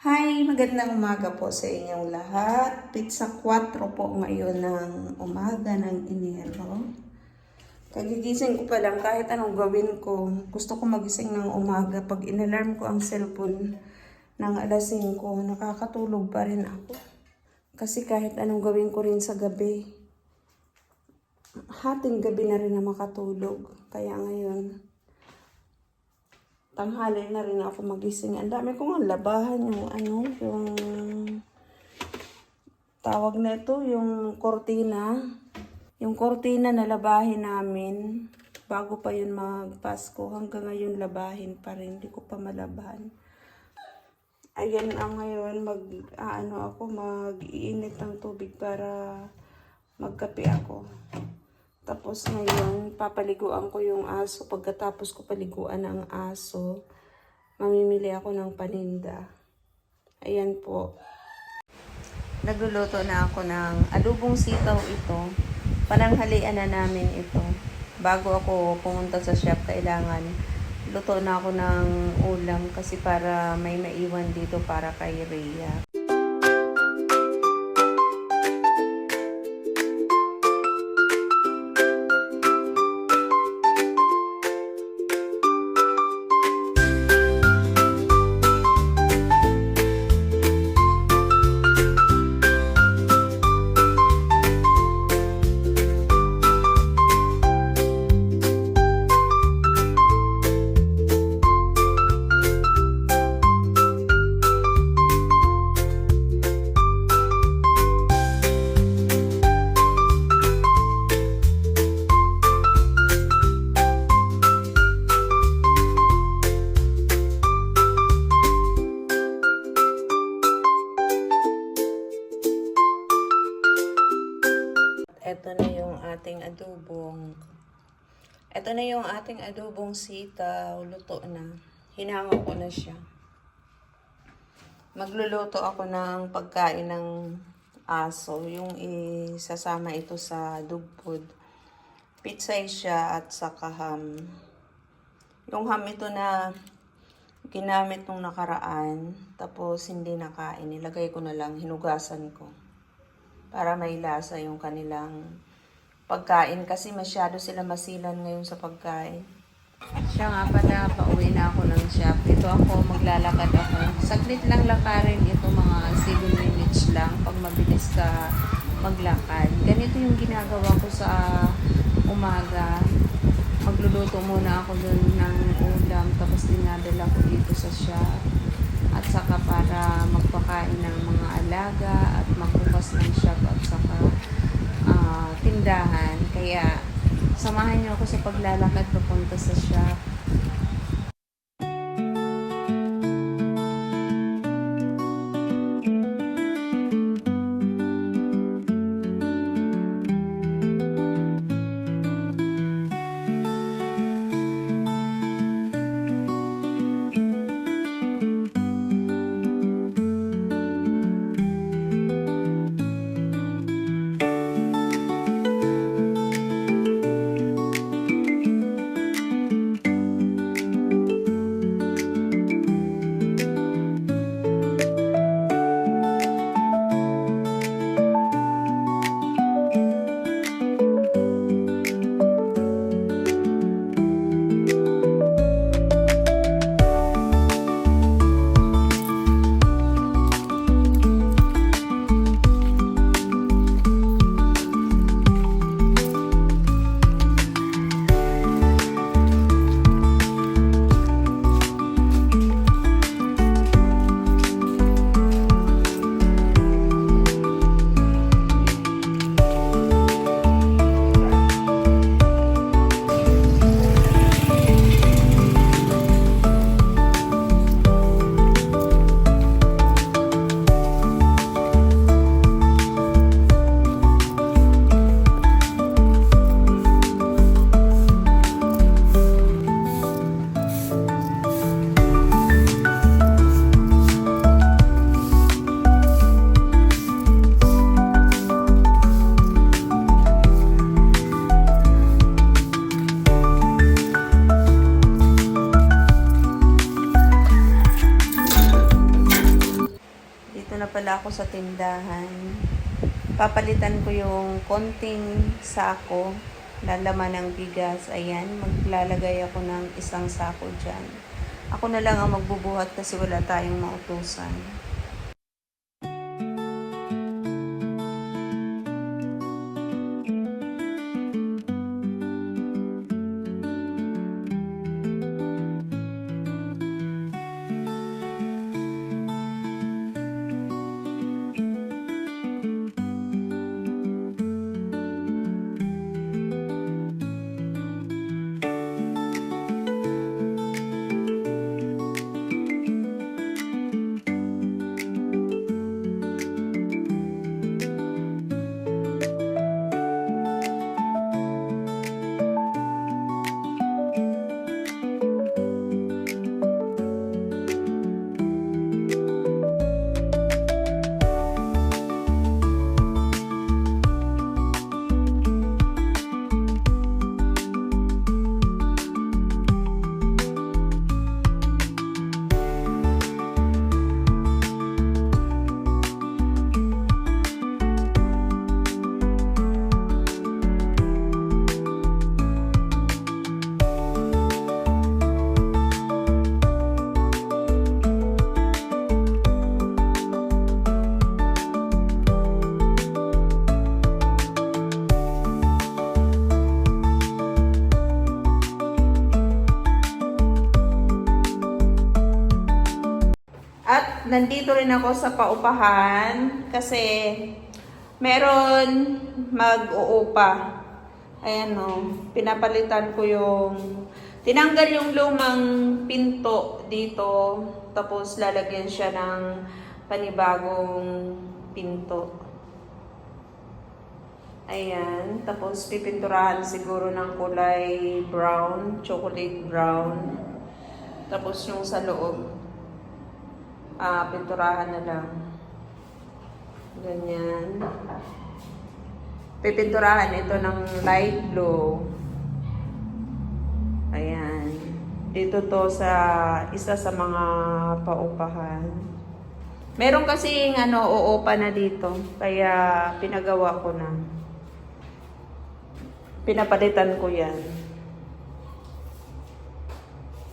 Hi, magandang umaga po sa inyong lahat. Pizza 4 po ngayon ng umaga ng Enero. Kagigising ko pa lang kahit anong gawin ko. Gusto ko magising ng umaga. Pag inalarm ko ang cellphone ng alas 5, nakakatulog pa rin ako. Kasi kahit anong gawin ko rin sa gabi, hating gabi na rin na makatulog. Kaya ngayon, tanghali na rin ako magising. Ang dami ko nga labahan yung ano, yung tawag na ito, yung kortina. Yung kortina na labahin namin bago pa yun magpasko. Hanggang ngayon labahin pa rin. Hindi ko pa malabahan. Ayan ang ngayon, mag, ah, ano ako, mag-iinit ng tubig para magkape ako. Tapos ngayon, papaliguan ko yung aso. Pagkatapos ko paliguan ang aso, mamimili ako ng paninda. Ayan po. Nagluluto na ako ng adobong sitaw ito. Pananghalian na namin ito. Bago ako pumunta sa shop, kailangan luto na ako ng ulam kasi para may maiwan dito para kay Rhea. Ito na yung ating adobong sitaw. Luto na. Hinango ko na siya. Magluluto ako ng pagkain ng aso. Yung isasama ito sa dog food. Pizza siya at saka ham. Yung ham ito na ginamit nung nakaraan. Tapos hindi nakain. Nilagay ko na lang. Hinugasan ko para may lasa yung kanilang pagkain kasi masyado sila masilan ngayon sa pagkain. Siya nga pala, pauwi na ako ng shop. Ito ako, maglalakad ako. Saglit lang lakarin ito, mga 7 minutes lang pag mabilis ka maglakad. Ganito yung ginagawa ko sa umaga. Magluluto muna ako dun ng ulam, tapos dinadala ko dito sa shop at saka para magpakain ng mga alaga at magbukas ng shop at saka ah, tindahan. Kaya samahan niyo ako sa paglalakad papunta sa shop. Pala ako sa tindahan. Papalitan ko yung konting sako, lalaman ng bigas. Ayan, maglalagay ako ng isang sako dyan. Ako na lang ang magbubuhat kasi wala tayong mautusan. Nandito rin ako sa paupahan kasi meron mag-uupa. Ayan o, pinapalitan ko yung, tinanggal yung lumang pinto dito, tapos lalagyan siya ng panibagong pinto. Ayan, tapos pipinturahan siguro ng kulay brown, chocolate brown. Tapos yung sa loob, ah, pinturahan na lang. Ganyan. Pipinturahan ito ng light blue. Ayan. Dito to sa isa sa mga paupahan. Meron kasing ano, uupa na dito. Kaya pinagawa ko na. Pinapalitan ko yan.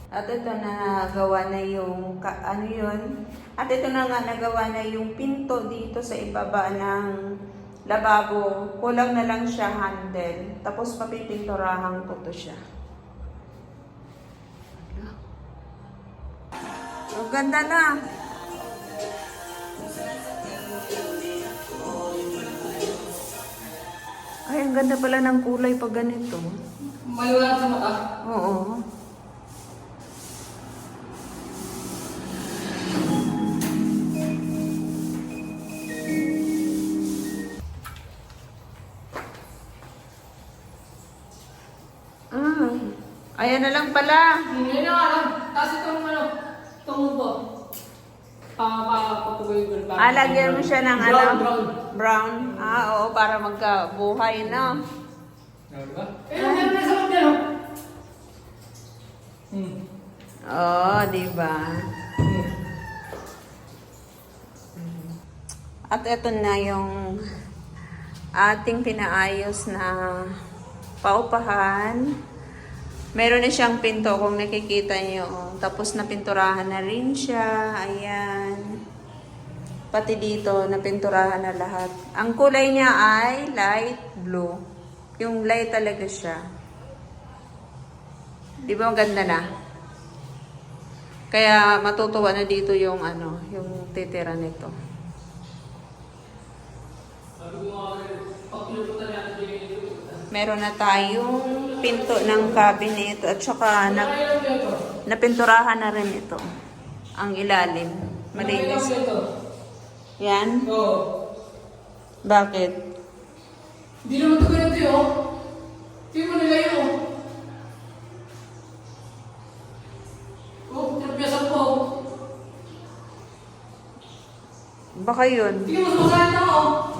At ito na nagawa na yung, ka, ano yun? At ito na nga nagawa na yung pinto dito sa ibaba ng lababo. Kulang na lang siya handle. Tapos papipinturahan ko to siya. Ang ganda na. Ay, ang ganda pala ng kulay pag ganito. Maliwanag sa mata. Oo. Ayan na lang pala. Hindi na alam. Tapos itong ano, ko. Ah, lagyan mo siya ng ano? Brown, brown. Brown. Ah, oo, para magkabuhay, no? Diba? Eh, meron na sa mga no? Hmm. Oo, di ba? Hmm. At ito na yung ating pinaayos na paupahan. Meron na siyang pinto kung nakikita niyo. Tapos napinturahan na rin siya. Ayan. Pati dito, napinturahan na lahat. Ang kulay niya ay light blue. Yung light talaga siya. Di ba maganda na? Kaya matutuwa na dito yung ano, yung titira nito. Sabi ko nga, pag pinupunta natin dito, Meron na tayong pinto ng cabinet at saka na, napinturahan na rin ito. Ang ilalim. Malinis. Yan? Oo. Bakit? Hindi naman ito ganito yun. Tingnan mo nila yun. oh. Oh, tinapiasan mo. Baka yun. Tingnan mo, sumasahin na ako.